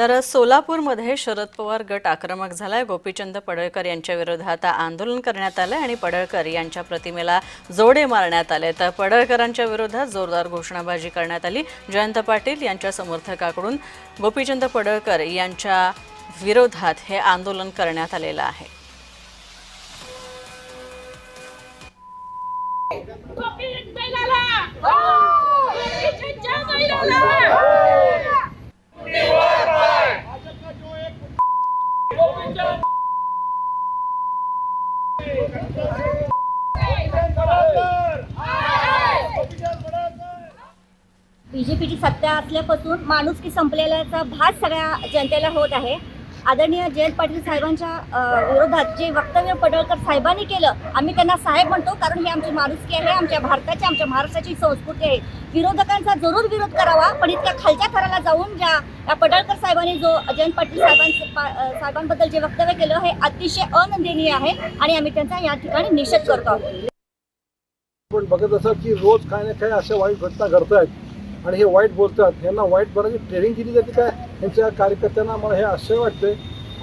तर सोलापूरमध्ये शरद पवार गट आक्रमक झालाय. गोपीचंद पडळकर यांच्या विरोधात आंदोलन करण्यात आलं आणि पडळकर यांच्या प्रतिमेला जोडे मारण्यात आले तर पडळकरांच्या विरोधात जोरदार घोषणाबाजी करण्यात आली. जयंत पाटील यांच्या समर्थकाकडून गोपीचंद पडळकर यांच्या विरोधात हे आंदोलन करण्यात आलेलं आहे. कॉपीराइट बीजेपीची सत्ता असल्यापासून माणुसकी संपलेल्याचा भास सगळ्या जनतेला होत आहे. आदरणीय जयंत पाटील साहेबांच्या विरोधात जे वक्तव्य पडळकर साहेबांनी केलं आम्ही त्यांना साहेब म्हणतो कारण हे आमची माणुसकी आहे आमच्या भारताची आमच्या महाराष्ट्राची संस्कृती आहे. विरोधकांचा जरूर विरोध करावा पण इतक्या खालच्या थराला जाऊन ज्या या पडळकर साहेबांनी जो अजयंत पाटील साहेबां पा- साहेबांबद्दल जे वक्तव्य केलं हे अतिशय अनंदनीय आहे आणि आम्ही त्यांचा या ठिकाणी निषेध करतो आपण पण बघत असाल की रोज काय ना काय अशा वाईट घटना घडत आहेत आणि हे वाईट बोलतात. यांना वाईट बनायची ट्रेनिंग दिली जाते काय यांच्या कार्यकर्त्यांना मला हे आश्चर्य वाटते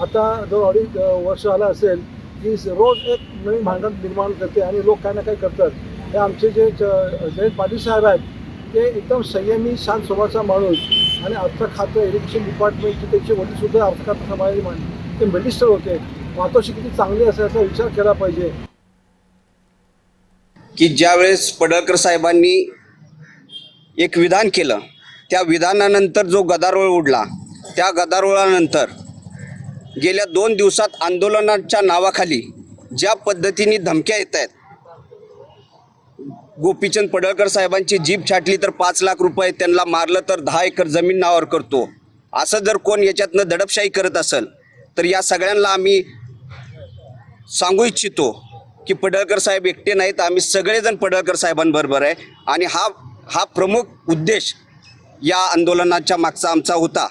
आता जवळ अडीच वर्ष आलं असेल की रोज एक नवीन भांडण निर्माण करते आणि लोक काय ना काय करतात. हे आमचे जे जयंत पाटील साहेब आहेत ते एकदम संयमी शांत स्वभावाचा माणूस आणि अर्थ खातं एज्युकेशन डिपार्टमेंटचे त्याचे वडीलसुद्धा अर्थ खातं ते मिनिस्टर होते. मातोश्री किती चांगली असेल याचा विचार केला पाहिजे. की ज्यावेळेस पडळकर साहेबांनी एक विधान केलं त्या विधानानंतर जो गदारोळ उडला त्या गदारोळानंतर गेल्या दोन दिवसात आंदोलनाच्या नावाखाली ज्या पद्धतीने धमक्या येत आहेत गोपीचंद पडळकर साहेबांची जीप छाटली तर पाच लाख रुपये त्यांना मारलं तर दहा एकर जमीन नावावर करतो. असं जर कोण याच्यातनं दडपशाही करत असेल तर या सगळ्यांना आम्ही सांगू इच्छितो की पडळकर साहेब एकटे नाहीत. आम्ही सगळेजण पडळकर साहेबांबरोबर आहे आणि हा हा प्रमुख उद्देश या आंदोलनाच्या मागचा आमचा होता.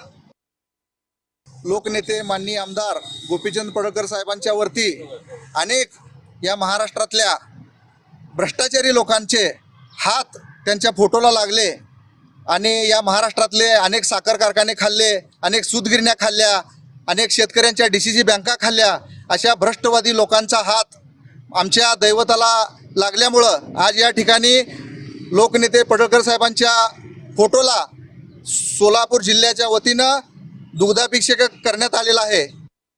लोकनेते माननीय आमदार गोपीचंद पडळकर साहेबांच्या वरती अनेक या महाराष्ट्रातल्या भ्रष्टाचारी लोकांचे हात त्यांच्या फोटोला लागले आणि या महाराष्ट्रातले अनेक साखर कारखाने खाल्ले अनेक सूतगिरण्या खाल्ल्या अनेक शेतकऱ्यांच्या डी सी सी बँका खाल्ल्या अशा भ्रष्टवादी लोकांचा हात आमच्या दैवताला लागल्यामुळं आज या ठिकाणी लोकनेते पडळकर साहेबांच्या फोटोला सोलापूर जिल्ह्याच्या वतीनं दुग्धाभिषेक करण्यात आलेला आहे.